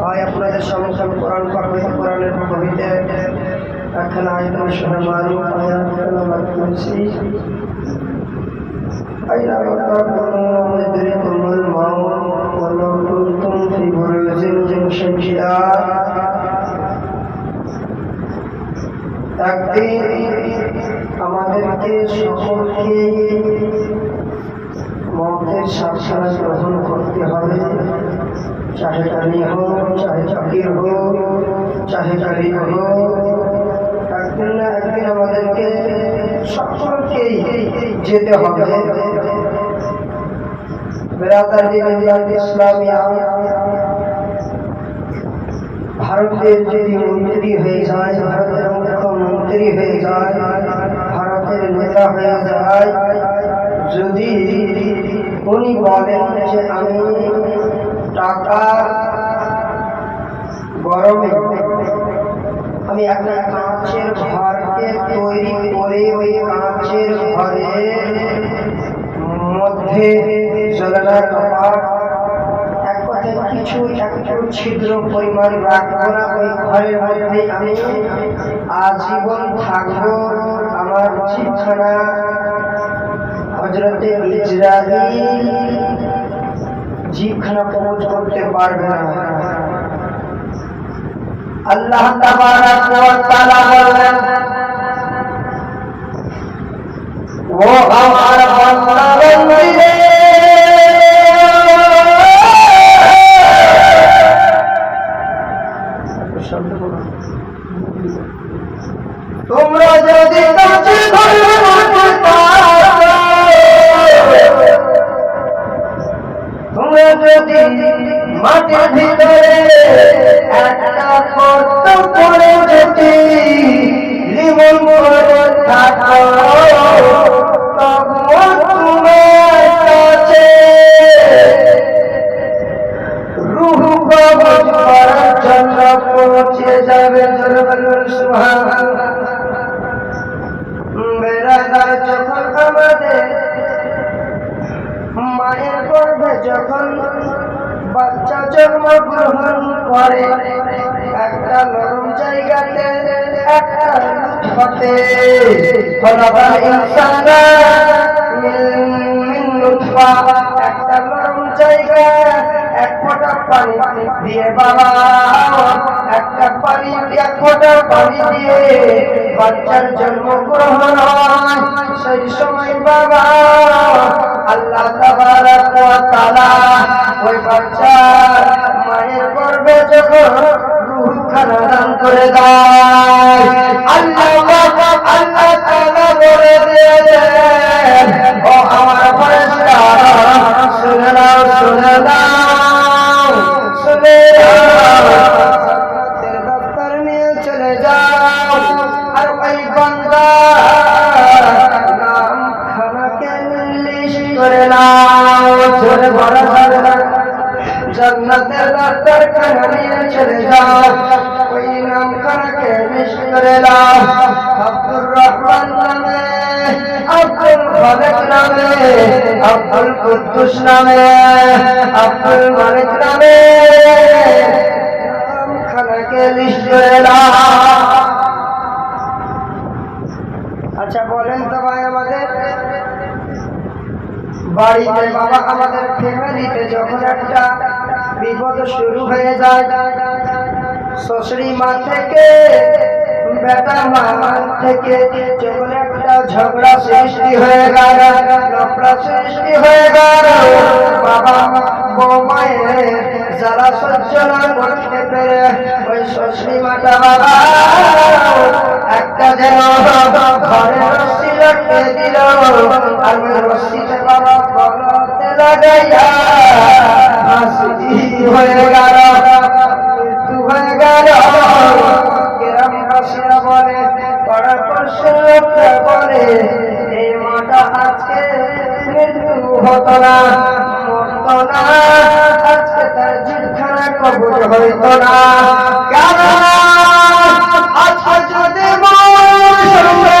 হয় আপনাদের সম্মুখে আমি কোরআন পড়বে কোরআনের কবিতে একখানা আয়াত শুনে মারুফ আয়াত কালামাত কুরসি أين تكونوا يدرككم الموت ولو كنتم في بروج مشيدة একদিন আমাদেরকে সকলকে মতের সাক্ষাৎ গ্রহণ করতে হবে। চাহে কানি হোক চাহে চাকরির হোক চাহে গাড়ি হোক একদিন না একদিন আমাদেরকে সকলকেই যেতে হবে। ইসলামিয়া, ভারতের যদি মন্ত্রী হয়ে যায়, ভারতের মুখ্যমন্ত্রী হয়ে যায়, ভারতের নেতা হয়ে যায়, যদি উনি বলেন যে আমি টাকা গরমে আমি একটা কাঁচের ঘরকে তৈরি করে ওই কাঁচের ঘরের মধ্যে জ্বলানার কপাট এক কথায় কিছু একটু ছিদ্র পরিমাণ রাখব না, ওই ঘরের মধ্যে আমি আজীবন থাকব। আমার জীবখানা হজরতে ইজরাইল জীবখানা কবজ করতে পারবে না আল্লাহ তাবারাক ওয়া তাআলা বলেন ও আমার বান্দা বন্দিরে করে একটা নরম জায়গাতে একটা হতে খলাকা ইনসানা একটা নরম জায়গা, এক ফোঁটা পানি দিয়ে বাবা। একটা পানি এক ফোঁটা পানি দিয়ে বাচ্চার জন্মগ্রহণ হয়। সেই সময় বাবা, আল্লাহ তাবারাক ওয়া তাআলা ওই বাচ্চা যখন রূহ খানা দান করে দেয় আমার শুনে নাও শুনে নাও চলে যাও। ওই নাম খানাকে লিস্ট করে আব্দুর রহমান নামে, আব্দুল খালেক নামে, আব্দুল কুদ্দুস নামে, আব্দুল মালিক নামে। খানাকে লিস্ট করে আচ্ছা বলেন তো ভাই আমাদের। বাড়িতে বাবা আমাদের ফ্যামিলিতে যখন একটা বিপদ শুরু হয়ে যায়। শ্বশুরি মা থেকে, বেটা মা থেকে যখন একটা ঝগড়া সৃষ্টি হয়ে গেল লফড়া সৃষ্টি হয়ে গেল বাবা বৌমায়ের যারা সহ্য না করতে পেরে ওই শ্বশুরি মাটা বাবা, একটা যেন ঘরে রস্সি লটকে দিল ওই রস্সিতে বাবা গলতে লাগাইয়া হাসি হয়ে গেল মৃত্যু হয়ে গেল গ্রামবাসীরা বলে পাড়া পড়শিরা বলে, এই মাটা আজকে মৃত্যু হতো না, মরতো না, আজকে তার জিটখানা কবর হইতো না। কারণ আজকে যদি মোর সঙ্গে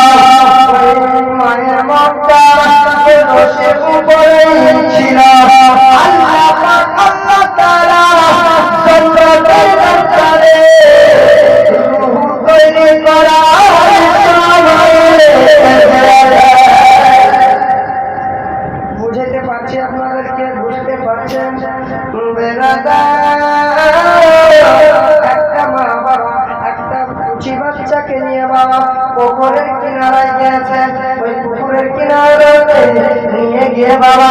মায়ের মমতা রসের উপরে ছিল আল্লাহ আল্লাহ তাআলা পুকুরের কিনারায় গিয়েছেন। ওই পুকুরের কিনারাতে নিয়ে গিয়ে বাবা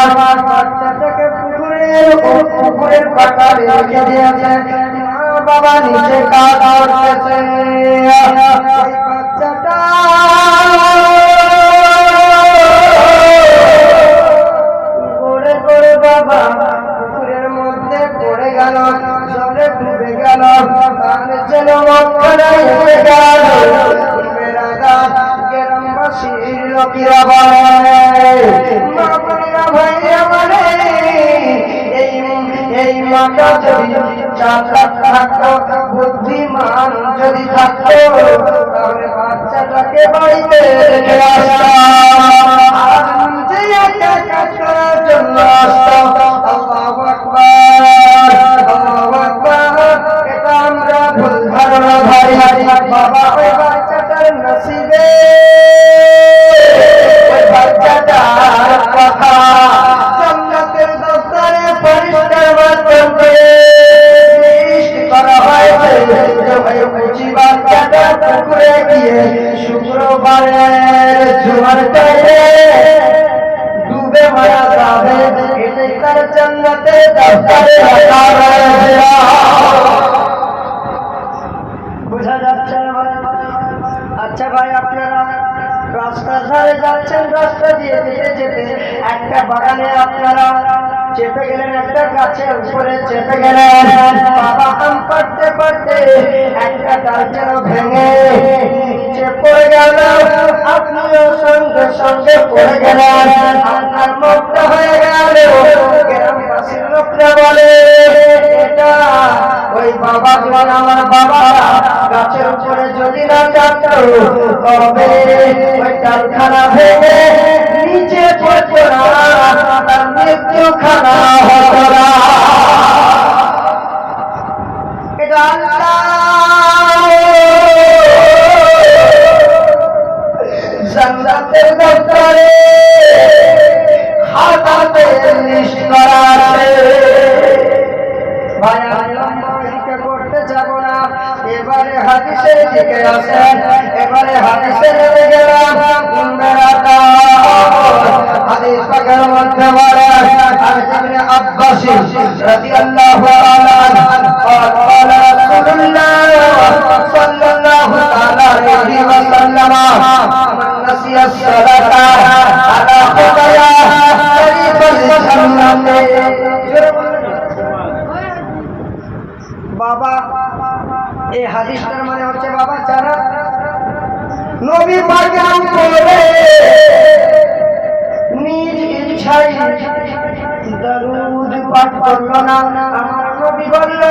বাচ্চাটাকে পুকুরের পুকুরের পাকারে রেখে দিয়েছে। মা বাবা নিচে কাজ করতেছে। বাচ্চাটা এই মাটা যদি চালাক থাকতো, বুদ্ধিমান যদি থাকতো, তাহলে বাচ্চাটাকে বাড়িতে রেখে আসতাম। আর নিজে একা কাজ করার জন্য আসতাম। পুকুরে গিয়ে শুক্রবারের জোয়ার ডুবে মারা যাবে তার জান্নাতে দপ্তরে বোঝা আচ্ছা ভাই, আপনারা রাস্তার ধারে যাচ্ছেন, রাস্তা দিয়ে যেতে যেতে, একটা বাগানে আপনারা চেপে গেলেন একটা গাছের উপরে, চেপে গেলেন। বাবা আম পাড়তে পারতে একটা ডাল যেন ভেঙে নিচে পড়ে গেল। আপনিও সঙ্গে সঙ্গে পড়ে গেলেন। আপনার মুক্ত হয়ে গেল। গ্রামবাসীর লোকরা বলে, এটা ওই বাবা আমার বাবা। গাছের উপরে যদি না চাপত তবে ওই ডালখানা ভেঙে নিচে পড়তো না। ভাই আমি লম্বা ভিক্ষা করতে যাব না এবারে হাদিসের দিকে আসেন এবারে হাদিসের দিকে গেলাম বেড়াতা হাদিস পাকের মধ্যে বলে আর ইবনে আব্বাস রাদিয়াল্লাহু তাআলা আনহু قال নবী পাগাম করে নিজ ইচ্ছায় দরুদ পাঠ করল না আমার নবী বলল,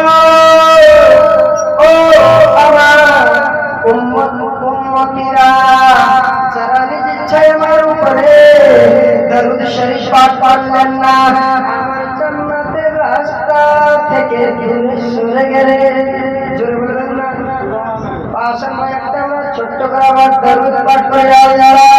ও আমার উম্মত, উম্মতিরা, যারা নিজ ইচ্ছায় আমার উপরে দরুদ শরীফ পাঠ করলেন না, আমার জান্নাতের রাস্তা থেকে দূরে সরে গেলে বলবেন না পাশে একটা আমরা ছোট্ট